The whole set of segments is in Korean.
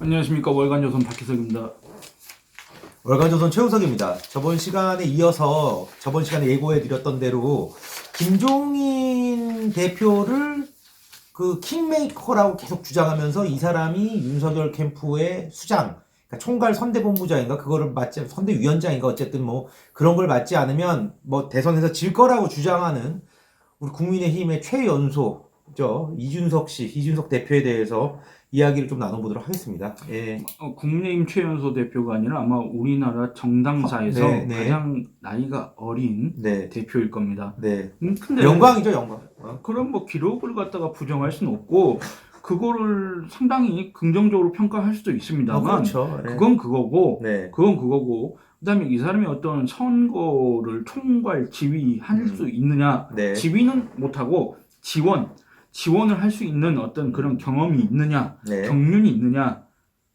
안녕하십니까 월간 조선 박희석입니다. 월간조선 최우석입니다. 저번 시간에 이어서 저번 시간에 예고해 드렸던 대로 김종인 대표를 그 킹메이커라고 계속 주장하면서 이 사람이 윤석열 캠프의 수장, 그러니까 총괄 선대본부장인가 그거를 맡지 선대위원장인가 어쨌든 뭐 그런 걸 맡지 않으면 뭐 대선에서 질 거라고 주장하는 우리 국민의힘의 최연소 죠 이준석 씨, 이준석 대표에 대해서 이야기를 좀 나눠보도록 하겠습니다. 예. 어, 국민의힘 최연소 대표가 아니라 아마 우리나라 정당사에서 네, 네. 가장 나이가 어린 네. 대표일 겁니다. 네. 음, 근데 영광이죠, 영광. 어? 그런 뭐 기록을 갖다가 부정할 수는 없고 그거를 상당히 긍정적으로 평가할 수도 아, 있습니다만 그렇죠. 네. 그건 그거고 네. 그건 그거고 그다음에 이 사람이 어떤 선거를 총괄 지휘할 음. 수 있느냐 네. 지휘는 못하고 지원 지원을 할 수 있는 어떤 그런 경험이 있느냐 네. 경륜이 있느냐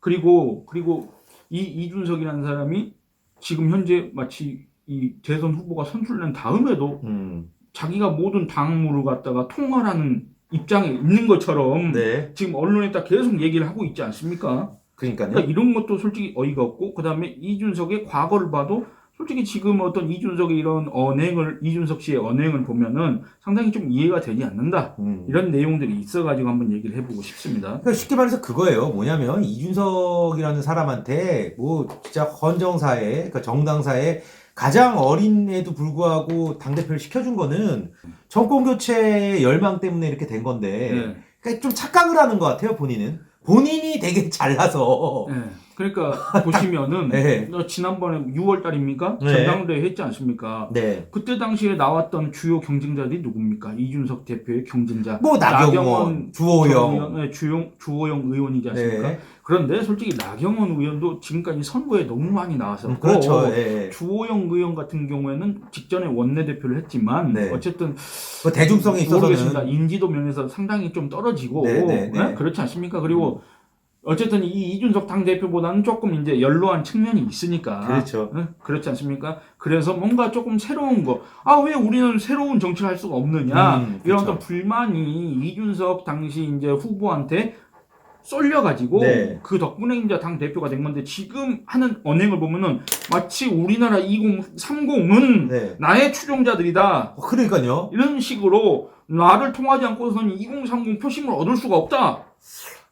그리고 그리고 이 이준석이라는 사람이 지금 현재 마치 이 대선 후보가 선출된 다음에도 음. 자기가 모든 당무를 갖다가 통할하는 입장에 있는 것처럼 네. 지금 언론에 다 계속 얘기를 하고 있지 않습니까? 그러니까요. 그러니까 이런 것도 솔직히 어이가 없고 그다음에 이준석의 과거를 봐도 솔직히 지금 어떤 이준석의 이런 언행을 이준석 씨의 언행을 보면은 상당히 좀 이해가 되지 않는다 음. 이런 내용들이 있어가지고 한번 얘기를 해보고 싶습니다. 그러니까 쉽게 말해서 그거예요. 뭐냐면 이준석이라는 사람한테 뭐 진짜 헌정사에 그러니까 정당사에 가장 어린에도 불구하고 당 대표를 시켜준 거는 정권 교체 열망 때문에 이렇게 된 건데, 네. 그러니까 좀 착각을 하는 것 같아요. 본인은 본인이 되게 잘나서. 네. 그러니까 보시면은 네. 너 지난번에 6월 달입니까? 네. 전당대회 했지 않습니까? 네. 그때 당시에 나왔던 주요 경쟁자들이 누굽니까? 이준석 대표의 경쟁자. 뭐 나경원, 주호영. 네, 주용, 주호영 의원이지 않습니까? 네. 그런데 솔직히 나경원 의원도 지금까지 선거에 너무 많이 나왔었고 음, 그렇죠. 예. 주호영 의원 같은 경우에는 직전에 원내대표를 했지만 네. 어쨌든 그 대중성에 있어서는 모르겠습니다. 인지도 면에서 상당히 좀 떨어지고 네, 네, 네. 네? 그렇지 않습니까? 그리고 어쨌든 이 이준석 당 대표보다는 조금 이제 연로한 측면이 있으니까 그렇죠. 네? 그렇지 않습니까? 그래서 뭔가 조금 새로운 거. 아 왜 우리는 새로운 정치를 할 수가 없느냐? 음, 이런 그쵸. 어떤 불만이 이준석 당시 이제 후보한테 쏠려가지고 네. 그 덕분에 이제 당 대표가 된 건데 지금 하는 언행을 보면은 마치 우리나라 2030은 네. 나의 추종자들이다 어, 그러니까요. 이런 식으로 나를 통하지 않고서는 2030 표심을 얻을 수가 없다.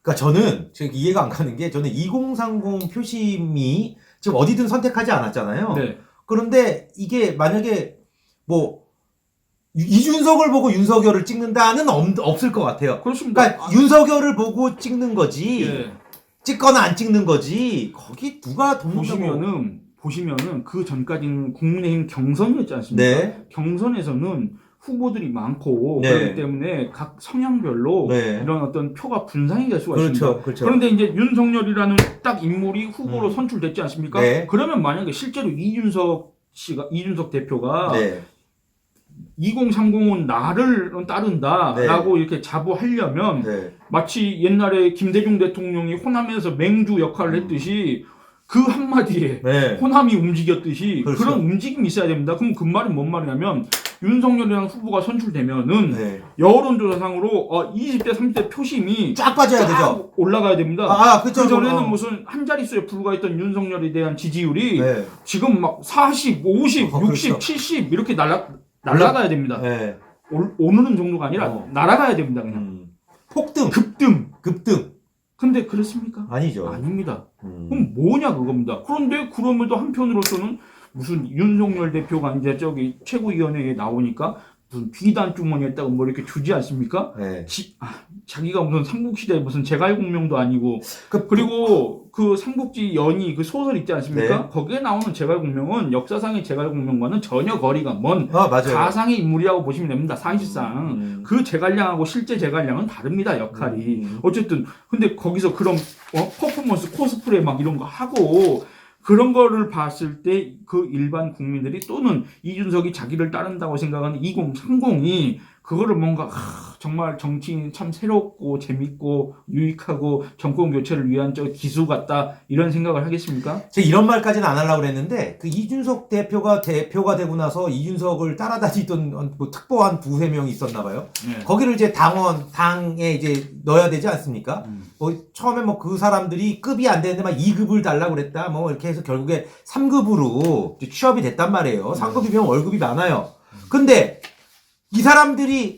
그러니까 저는 지금 이해가 안 가는 게 저는 2030 표심이 지금 어디든 선택하지 않았잖아요. 네. 그런데 이게 만약에 뭐 유- 이준석을 보고 윤석열을 찍는다는 없, 없을 것 같아요. 그렇습니다. 그러니까 윤석열을 보고 찍는 거지 예. 찍거나 안 찍는 거지 거기 누가 보시면은 보시면은 그 전까지는 국민의힘 경선이었지 않습니까? 네. 경선에서는 후보들이 많고 네. 그렇기 때문에 각 성향별로 네. 이런 어떤 표가 분산이 될 수가 있습니다. 그렇죠. 그렇죠. 그런데 이제 윤석열이라는 딱 인물이 후보로 음. 선출됐지 않습니까? 네. 그러면 만약에 실제로 이준석 씨가 이준석 대표가 네. 2030은 나를 따른다라고 이렇게 자부하려면 네. 마치 옛날에 김대중 대통령이 호남에서 맹주 역할을 음. 했듯이 그 한마디에 네. 호남이 움직였듯이 그렇죠. 그런 움직임이 있어야 됩니다. 그럼 그 말이 뭔 말이냐면 윤석열이라는 후보가 선출되면은 네. 여론조사상으로 어, 20대 30대 표심이 쫙 빠져야 되죠. 쫙 올라가야 됩니다. 아, 아, 그쵸. 그 전에는 어. 무슨 한 자릿수에 불과했던 윤석열에 대한 지지율이 네. 지금 막 40, 50, 어, 60, 그렇죠. 70 이렇게 날아 날아가야 됩니다. 네. 올- 오르는 정도가 아니라 어. 날아가야 됩니다. 그냥 음. 폭등, 급등. 급등. 근데 그렇습니까? 아니죠. 아닙니다. 음. 그럼 뭐냐 그겁니다. 그런데 그럼에도 한편으로서는 무슨 윤석열 대표가 이제 저기 최고위원회에 나오니까 무슨 비단 주머니에다가 뭐 이렇게 주지 않습니까? 네. 지- 아, 자기가 무슨 삼국시대 무슨 제갈공명도 아니고 그, 그리고 그 삼국지 연이 그 소설 있지 않습니까? 네. 거기에 나오는 제갈공명은 역사상의 제갈공명과는 전혀 거리가 먼 아, 맞아요. 가상의 인물이라고 보시면 됩니다. 사실상 음. 그 제갈량하고 실제 제갈량은 다릅니다 역할이. 음. 어쨌든 근데 거기서 그런 어, 퍼포먼스 코스프레 막 이런 거 하고 그런 거를 봤을 때 그 일반 국민들이 또는 이준석이 자기를 따른다고 생각하는 2030이 그거를 뭔가 아, 정말 정치인 참 새롭고 재밌고 유익하고 정권 교체를 위한 저 기수 같다 이런 생각을 하겠습니까? 제가 이런 말까지는 안 하려고 그랬는데 그 이준석 대표가 대표가 되고 나서 이준석을 따라다니던 뭐 특보한 두세 명이 있었나 봐요. 네. 거기를 이제 당원 당에 이제 넣어야 되지 않습니까? 음. 뭐 처음에 뭐 그 사람들이 급이 안 되는데 막 2급을 달라고 그랬다. 뭐 이렇게 해서 결국에 3급으로 취업이 됐단 말이에요. 3급이면 월급이 많아요. 근데 이 사람들이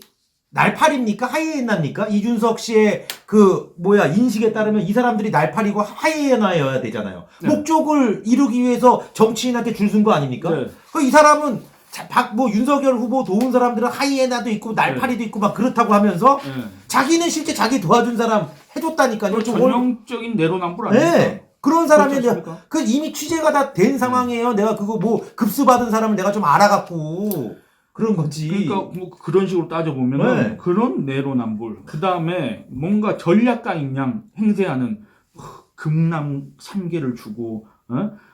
날파리입니까? 하이에나입니까? 이준석 씨의 그 뭐야 인식에 따르면 이 사람들이 날파리고 하이에나여야 되잖아요. 네. 목적을 이루기 위해서 정치인한테 줄 쓴 거 아닙니까? 네. 그이 사람은 자, 박, 뭐 윤석열 후보 도운 사람들은 하이에나도 있고 날파리도 있고 막 그렇다고 하면서 네. 자기는 실제 자기 도와준 사람 해줬다니까요. 전형적인 내로남불 아닙니까? 네. 그런 사람이 않습니까? 그 이미 취재가 다 된 상황이에요. 내가 그거 뭐 급수 받은 사람을 내가 좀 알아갖고 그런 거지. 그러니까 뭐 그런 식으로 따져보면 은 네. 그런 내로남불 그 다음에 뭔가 전략가인 양 행세하는 금남 삼계를 주고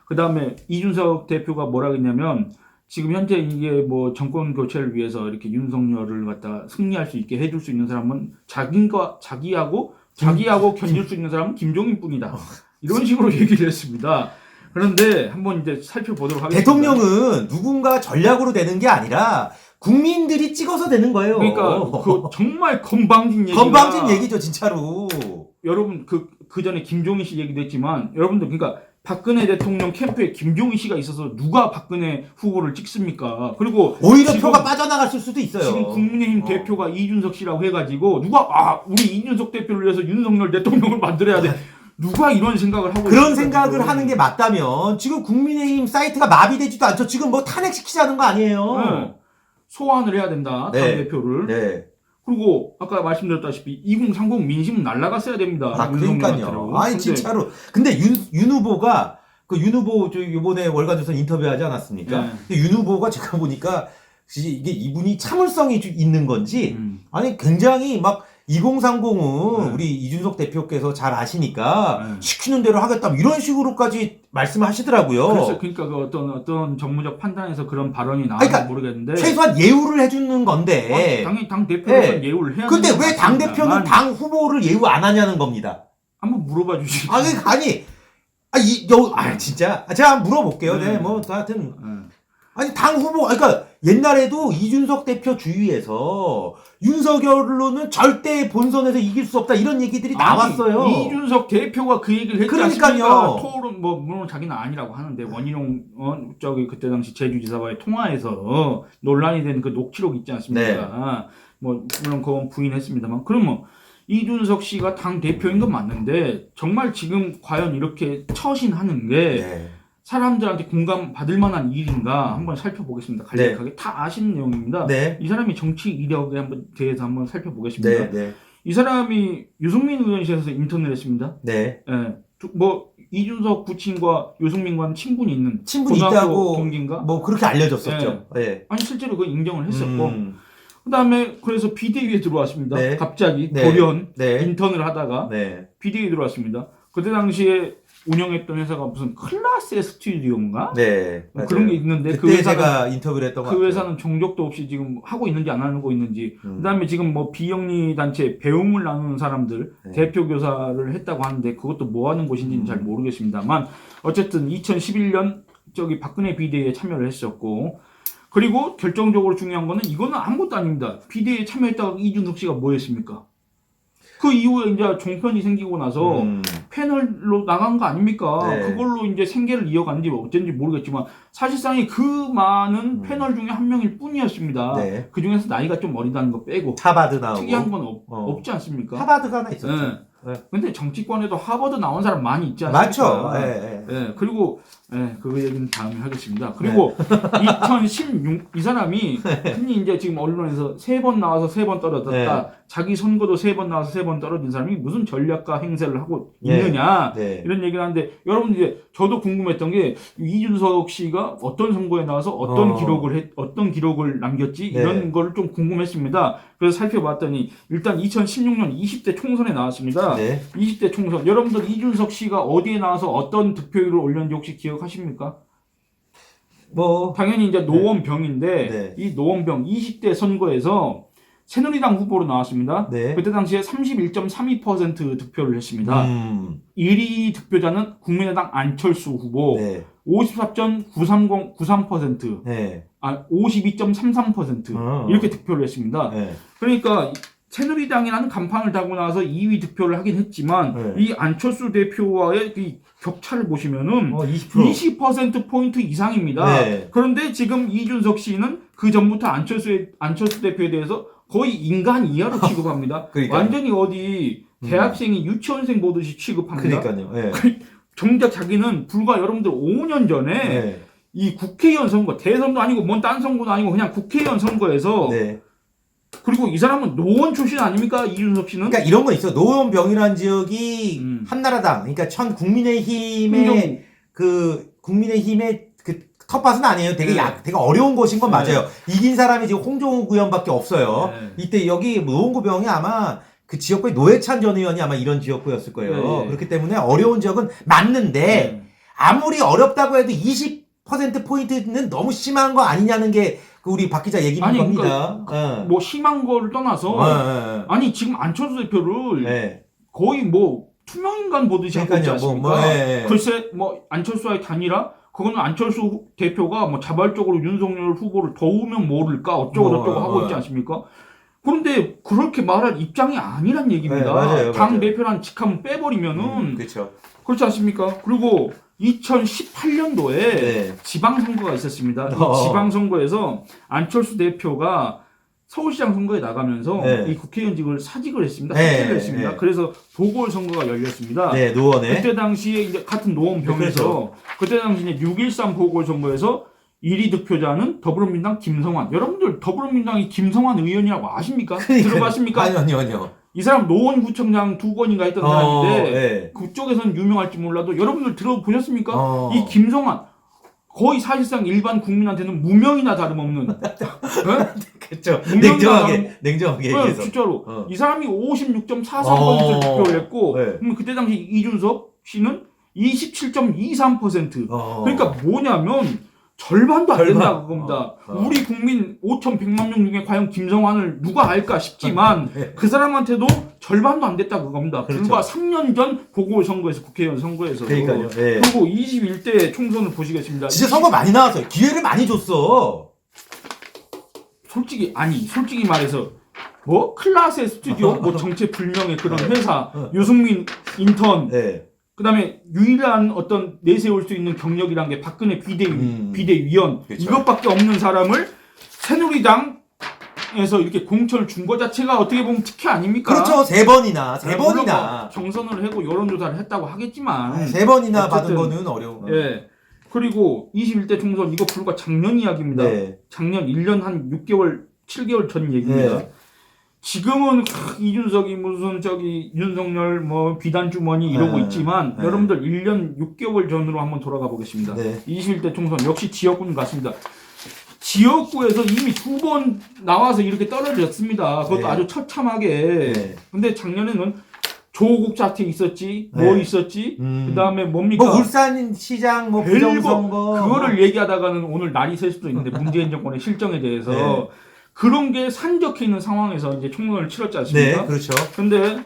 그 다음에 이준석 대표가 뭐라 그랬냐면 지금 현재 이게 뭐 정권 교체를 위해서 이렇게 윤석열을 갖다 승리할 수 있게 해줄 수 있는 사람은 자기가 자기하고 자기하고 견딜 수 있는 사람은 김종인 뿐이다 이런 식으로 얘기를 했습니다. 그런데 한번 이제 살펴보도록 하겠습니다. 대통령은 누군가 전략으로 되는 게 아니라 국민들이 찍어서 되는 거예요. 그러니까 그 정말 건방진 얘기가 건방진 얘기죠, 진짜로. 여러분 그 그 전에 김종인 씨 얘기도 했지만 여러분들 그러니까 박근혜 대통령 캠프에 김종인 씨가 있어서 누가 박근혜 후보를 찍습니까? 그리고 오히려 지금- 표가 빠져나갔을 수도 있어요. 지금 국민의힘 어. 대표가 이준석 씨라고 해가지고 누가 아 우리 이준석 대표를 위해서 윤석열 대통령을 만들어야 돼 누가 이런 생각을 하고 그런 생각을. 하는 게 맞다면 지금 국민의힘 사이트가 마비되지도 않죠. 지금 뭐 탄핵시키자는 거 아니에요. 네. 소환을 해야 된다 네. 당 대표를 네. 그리고 아까 말씀드렸다시피 2030 민심 날라갔어야 됩니다. 아. 그러니까요. 아니, 근데 진짜로. 근데 윤, 윤 후보가, 그 윤 후보, 저, 요번에 월간조선 인터뷰하지 않았습니까? 네. 근데 윤 후보가 제가 보니까, 이게 이분이 참을성이 좀 있는 건지, 음. 아니, 굉장히 막, 2030은 네. 우리 이준석 대표께서 잘 아시니까, 네. 시키는 대로 하겠다, 뭐 이런 식으로까지 말씀을 하시더라고요. 그래서 그러니까 그 어떤 어떤 정무적 판단에서 그런 발언이 나왔는지 그러니까 모르겠는데 최소한 예우를 해주는 건데, 어, 당연히 당 대표로서 네. 예우를 해야 근데 왜건당 대표는 당 후보를 예우 안 하냐는 겁니다. 한번 물어봐 주시죠. 아니, 아니, 아, 이, 여, 아, 진짜. 아, 제가 한번 물어볼게요. 네, 네. 뭐, 하여튼. 네. 아니, 당 후보, 그러니까 옛날에도 이준석 대표 주위에서 윤석열로는 절대 본선에서 이길 수 없다 이런 얘기들이 나왔어요. 아니, 이준석 대표가 그 얘기를 했지 그러니까요. 토론 뭐 물론 자기는 아니라고 하는데 원희룡 어, 저기 그때 당시 제주지사와의 통화에서 논란이 된 그 녹취록 있지 않습니까? 네. 뭐 물론 그건 부인했습니다만 그러면 이준석 씨가 당 대표인 건 맞는데 정말 지금 과연 이렇게 처신하는 게 네. 사람들한테 공감 받을 만한 일인가 한번 살펴보겠습니다. 간략하게 다 아시는 내용입니다. 네. 이 사람이 정치 이력에 한번 대해서 한번 살펴보겠습니다. 네. 네. 이 사람이 유승민 의원실에서 인턴을 했습니다. 네. 예. 두- 뭐 이준석 부친과 유승민과는 친분이 있는 친분이 있다고 동기인가? 뭐 그렇게 알려졌었죠. 네. 아니 실제로 그 인정을 했었고 음, 그다음에 그래서 비대위에 들어왔습니다. 네. 갑자기 네. 돌연 네. 인턴을 하다가 네. 비대위에 들어왔습니다. 그때 당시에 운영했던 회사가 무슨 클라스 스튜디오인가? 네. 뭐 그런 게 있는데 그때 그 회사는 제가 인터뷰를 했던 것 그. 회사는 종족도 없이 지금 하고 있는지 안 하고 있는지 음. 그다음에 지금 뭐 비영리 단체 배움을 나누는 사람들 네. 대표 교사를 했다고 하는데 그것도 뭐 하는 곳인지는 음. 잘 모르겠습니다만 어쨌든 2011년 저기 박근혜 비대위에 참여를 했었고 그리고 결정적으로 중요한 거는 이거는 아무것도 아닙니다. 비대위에 참여했다가 이준석 씨가 뭐 했습니까? 그 이후에 이제 종편이 생기고 나서 음. 패널로 나간 거 아닙니까? 네. 그걸로 이제 생계를 이어간지 어쩐지 모르겠지만 사실상이 그 많은 음. 패널 중에 한 명일 뿐이었습니다. 네. 그 중에서 나이가 좀 어리다는 거 빼고 하바드 나오고. 특이한 건 없, 어. 없지 않습니까? 하바드가 하나 있었죠. 예. 네. 근데 정치권에도 하버드 나온 사람 많이 있지 않습니까? 맞죠. 예, 예. 예, 그리고 예, 그 얘기는 다음에 하겠습니다. 그리고 2016 이 사람이 흔히 이제 지금 언론에서 세 번 나와서 세 번 떨어졌다. 자기 선거도 세 번 나와서 세 번 떨어진 사람이 무슨 전략가 행세를 하고 네. 있느냐 네. 이런 얘기를 하는데 여러분 이제 저도 궁금했던 게 이준석 씨가 어떤 선거에 나와서 어떤 어. 기록을 했, 어떤 기록을 남겼지 네. 이런 거를 좀 궁금했습니다. 그래서 살펴봤더니 일단 2016년 20대 총선에 나왔습니다. 네. 20대 총선. 여러분들 이준석 씨가 어디에 나와서 어떤 득표율을 올렸는지 혹시 기억 하십니까? 뭐 당연히 이제 노원병인데 네. 이 노원병 20대 선거에서 새누리당 후보로 나왔습니다. 네. 그때 당시에 31.32% 득표를 했습니다. 음. 1위 득표자는 국민의당 안철수 후보 네. 54.930 93% 네. 아 52.33% 어. 이렇게 득표를 했습니다. 네. 그러니까 새누리당이라는 간판을 달고 나서 2위 득표를 하긴 했지만 네. 이 안철수 대표와의 이 격차를 보시면은 어, 20%. 20% 포인트 이상입니다. 네. 그런데 지금 이준석 씨는 그 전부터 안철수 안철수 대표에 대해서 거의 인간 이하로 취급합니다. 그러니까요. 완전히 어디 음. 대학생이 유치원생 보듯이 취급합니다. 그러니까요. 네. 정작 자기는 불과 여러분들 5년 전에 네. 이 국회의원 선거 대선도 아니고 뭔 딴 선거도 아니고 그냥 국회의원 선거에서 네. 그리고 이 사람은 노원 출신 아닙니까 이준석 씨는? 그러니까 이런 거 있어. 노원병이라는 지역이 음. 한나라당, 그러니까 천 국민의힘의 홍정우. 그 국민의힘의 그 텃밭은 아니에요. 되게 네. 약, 되게 어려운 곳인 건 네. 맞아요. 이긴 사람이 지금 홍종우 구현밖에 없어요. 네. 이때 여기 노원구병이 아마 그 지역구의 노회찬 전 의원이 아마 이런 지역구였을 거예요. 네, 네. 그렇기 때문에 어려운 지역은 맞는데 네. 아무리 어렵다고 해도 20% 포인트는 너무 심한 거 아니냐는 게 그 우리 박 기자 얘기인 아니, 겁니다. 예. 뭐 심한 거를 떠나서 어, 아니 지금 안철수 대표를 예, 예. 거의 뭐 투명 인간 보듯이 하고 있지 그러니까요. 뭐, 않습니까? 뭐, 예, 예. 글쎄 뭐 안철수와의 단일화 그거는 안철수 대표가 뭐 자발적으로 윤석열 후보를 도우면 모를까 어쩌고 뭐, 저쩌고 하고 어. 있지 않습니까? 그런데 그렇게 말할 입장이 아니란 얘기입니다. 네, 맞아요, 당 맞아요. 대표란 직함 빼버리면은 음, 그렇죠. 그렇지 않습니까? 그리고 2018년도에 네. 지방선거가 있었습니다. 이 어. 지방선거에서 안철수 대표가 서울시장 선거에 나가면서 네. 이 국회의원직을 사직을 했습니다. 네, 사퇴를 했습니다. 네. 그래서 보궐선거가 열렸습니다. 네, 노원에. 그때 당시에 이제 같은 노원병에서 그때 당시 이제 6.13 보궐선거에서 1위 득표자는 더불어민주당 김성환. 여러분들 더불어민주당이 김성환 의원이라고 아십니까? 들어봤습니까? 아니요, 아니요, 아니요. 이 사람 노원구청장 두 번인가 했던 어, 사람인데 예. 그쪽에서는 유명할지 몰라도 여러분들 들어보셨습니까? 어. 이 김성환 거의 사실상 일반 국민한테는 무명이나 다름없는 네? 그렇죠. 분명히 냉정하게, 나가는- 냉정하게 네, 얘기해서. 진짜로 어. 이 사람이 56.43% 어. 득표를 했고 네. 그때 당시 이준석 씨는 27.23% 어. 그러니까 뭐냐면 절반도 안 절반. 된다 그겁니다. 어, 어. 우리 국민 5,100만 명 중에 과연 김성환을 누가 알까 싶지만 네. 그 사람한테도 절반도 안 됐다 그겁니다. 그렇죠. 불과 3년 전 보궐선거에서 국회의원 선거에서 그러니까요. 예. 그리고 21대 총선을 보시겠습니다. 진짜 선거 많이 나왔어요. 기회를 많이 줬어. 솔직히 아니 솔직히 말해서 뭐 클라스의 스튜디오 뭐 정체 불명의 그런 회사 어. 유승민 인턴 예. 그 다음에 유일한 어떤 내세울 수 있는 경력이란 게 박근혜 비대위 음. 비대위원 그렇죠. 이것밖에 없는 사람을 새누리당에서 이렇게 공천을 준 거 자체가 어떻게 보면 특혜 아닙니까? 그렇죠. 세 번이나, 세 네, 물론 뭐 번이나. 경선을 하고 여론조사를 했다고 하겠지만 세 번이나 받은 어쨌든, 거는 어려운 거. 예 그리고 21대 총선 이거 불과 작년 이야기입니다. 네. 작년 1년 한 6개월, 7개월 전 얘기입니다. 네. 지금은 크, 이준석이 무슨 저기 윤석열 뭐 비단 주머니 이러고 네. 있지만 네. 여러분들 1년 6개월 전으로 한번 돌아가 보겠습니다. 네. 21대 총선 역시 지역구는 같습니다. 지역구에서 이미 두 번 나와서 이렇게 떨어졌습니다. 그것도 네. 아주 처참하게. 네. 근데 작년에는 조국 사태 있었지, 뭐 네. 있었지, 음. 그 다음에 뭡니까? 뭐 울산 시장 뭐 부정선거 그거를 얘기하다가는 오늘 날이 셀 수도 있는데 문재인 정권의 실정에 대해서 네. 그런 게 산적해 있는 상황에서 이제 총론을 치렀지 네, 않습니까? 그렇죠. 근데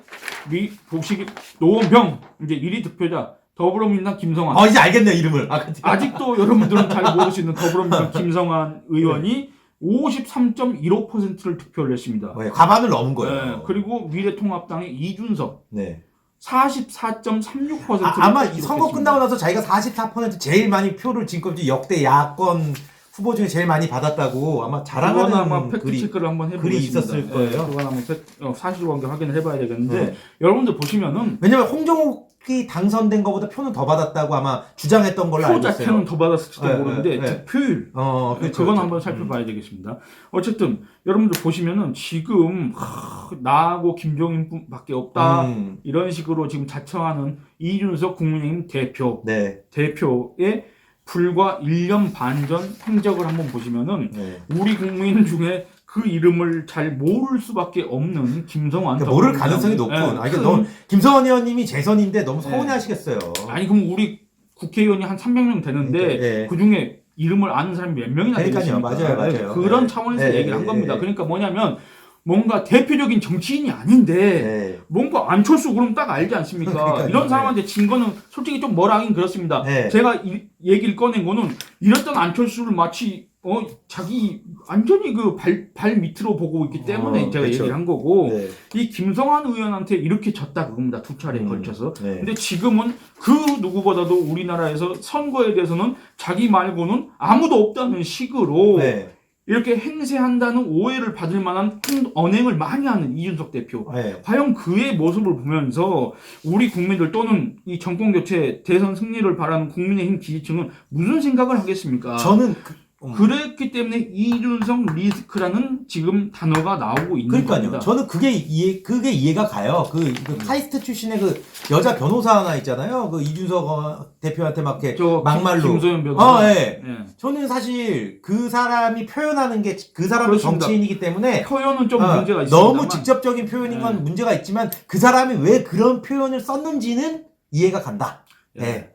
미 보시기 노원병 이제 1위 득표자 더불어민주당 김성환 어, 이제 알겠네, 이름을. 아, 아직도 여러분들은 잘 모르시는 더불어민주당 김성환 의원이 53.15%를 득표를 했습니다. 네, 과반을 넘은 네, 거예요. 그리고 미래통합당의 이준석 네. 44.36%를 아, 아마 이 선거 끝나고 나서 자기가 44% 제일 많이 표를 지금까지 역대 야권 후보 중에 제일 많이 받았다고 아마 자랑하는 아마 팩트 글이 체크를 한번 해보겠습니다. 글이 있었을 거예요. 네, 그건 한번 팩, 어, 사실관계 확인을 해봐야 되겠는데 네. 여러분들 보시면은 왜냐면 홍정욱이 당선된 것보다 표는 더 받았다고 아마 주장했던 걸로 알고 표 있어요. 자체는 더 받았을지도 네, 모르는데 네, 네. 득표율 어, 그렇죠. 그건 그렇죠. 한번 살펴봐야 되겠습니다. 어쨌든 여러분들 보시면은 지금 하, 나하고 김종인밖에 없다 음, 이런 식으로 지금 자처하는 이준석 국민의힘 대표 네. 대표의 불과 1년 반 전 행적을 한번 보시면은 네. 우리 국민 중에 그 이름을 잘 모를 수밖에 없는 김성환 그러니까 모를. 가능성이 높군. 예, 아, 이게 큰- 너무 김성원 의원님이 재선인데 너무 네. 서운해하시겠어요. 아니 그럼 우리 국회의원이 한 300명 되는데 그러니까, 예. 그 중에 이름을 아는 사람이 몇 명이나. 되겠습니까? 맞아요, 맞아요. 그런 네. 차원에서 네, 얘기를 한 네, 겁니다. 네. 그러니까 뭐냐면 뭔가 대표적인 정치인이 아닌데 네. 뭔가 안철수 그럼 딱 알지 않습니까? 그러니까요. 이런 사람한테 진 거는 솔직히 좀 뭐라 하긴 그렇습니다. 네. 제가 이 얘기를 꺼낸 거는 이랬던 안철수를 마치 어 자기 완전히 그 발 발 밑으로 보고 있기 때문에 어, 제가 그쵸. 얘기를 한 거고 네. 이 김성환 의원한테 이렇게 졌다 그겁니다 두 차례에 음, 걸쳐서 네. 근데 지금은 그 누구보다도 우리나라에서 선거에 대해서는 자기 말고는 아무도 없다는 식으로 네. 이렇게 행세한다는 오해를 받을 만한 행- 언행을 많이 하는 이준석 대표. 네. 과연 그의 모습을 보면서 우리 국민들 또는 이 정권 교체 대선 승리를 바라는 국민의힘 지지층은 무슨 생각을 하겠습니까? 저는 그, 음. 그랬기 때문에 이준석 리스크라는 지금 단어가 나오고 있는 그러니까요. 겁니다. 저는 그게 이해 그게 이해가 가요. 그, 그 카이스트 출신의 그 여자 변호사 하나 있잖아요. 그 이준석 어, 대표한테 막 이렇게 저 막말로. 김- 김소연 변호사. 어, 예. 예. 저는 사실 그 사람이 표현하는 게 그 사람도 그렇습니다. 정치인이기 때문에 표현은 좀 어, 문제가 있습니다. 너무 직접적인 표현인 건 네. 문제가 있지만 그 사람이 왜 그런 표현을 썼는지는 이해가 간다. 예. 네.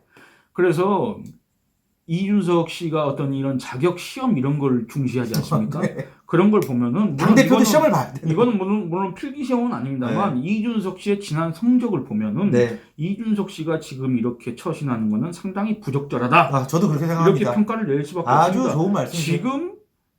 그래서 이준석 씨가 어떤 이런 자격 시험 이런 걸 중시하지 않습니까? 그런 걸 보면은 당 대표도 시험을 봐야 돼. 이거는 물론, 물론 필기 시험은 아닙니다만 이준석 씨의 지난 성적을 보면은 네. 이준석 씨가 지금 이렇게 처신하는 거는 상당히 부적절하다. 아, 저도 그렇게 이렇게 생각합니다. 평가를 낼 수밖에 아주 없습니다. 좋은 말씀이세요. 지금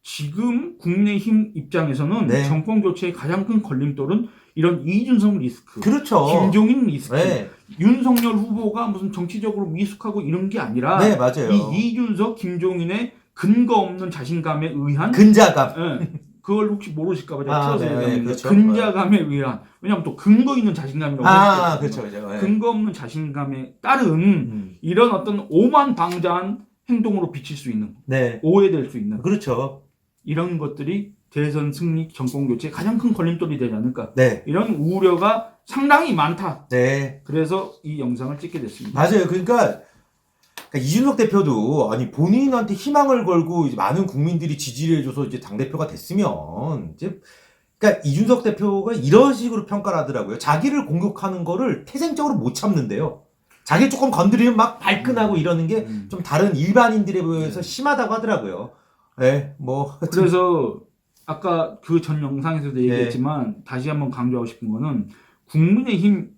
지금 국민의힘 입장에서는 네. 정권 교체의 가장 큰 걸림돌은 이런 이준석 리스크, 그렇죠. 김종인 리스크, 네. 윤석열 후보가 무슨 정치적으로 미숙하고 이런 게 아니라 네, 맞아요. 이 이준석, 김종인의 근거 없는 자신감에 의한 근자감. 예, 그걸 혹시 모르실까봐 제가 아, 틀어서 네, 얘기하는데 그렇죠. 근자감에 의한 왜냐하면 또 근거 있는 자신감이라고 아, 그렇죠. 그렇죠. 네. 근거 없는 자신감에 따른 음. 이런 어떤 오만 방자한 행동으로 비칠 수 있는 네. 오해될 수 있는 그렇죠. 이런 것들이 대선 승리 정권 교체의 가장 큰 걸림돌이 되지 않을까 네. 이런 우려가 상당히 많다. 네. 그래서 이 영상을 찍게 됐습니다. 맞아요. 그러니까, 그러니까 이준석 대표도 아니 본인한테 희망을 걸고 이제 많은 국민들이 지지를 해줘서 이제 당 대표가 됐으면 이제 그러니까 이준석 대표가 이런 식으로 평가를 하더라고요. 자기를 공격하는 거를 태생적으로 못 참는데요. 자기 조금 건드리면 막 발끈하고 이러는 게좀 음. 다른 일반인들에 비해서 네. 심하다고 하더라고요. 네, 뭐 그래서 아까 그 전 영상에서도 네. 얘기했지만 다시 한번 강조하고 싶은 거는 국민의힘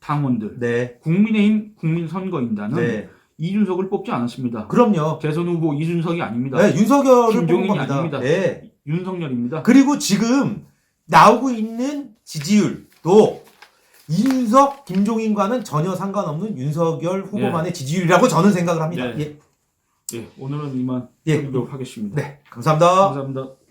당원들, 네, 국민의힘 국민선거인단은 네, 이준석을 뽑지 않았습니다. 그럼요. 대선 후보 이준석이 아닙니다. 네, 윤석열을 뽑은 김종인이 겁니다. 아닙니다. 네. 윤석열입니다. 그리고 지금 나오고 있는 지지율도 이준석, 김종인과는 전혀 상관없는 윤석열 후보만의 지지율이라고 저는 생각을 합니다. 네. 예. 예, 오늘은 이만 예. 드리도록 하겠습니다. 네, 감사합니다. 감사합니다.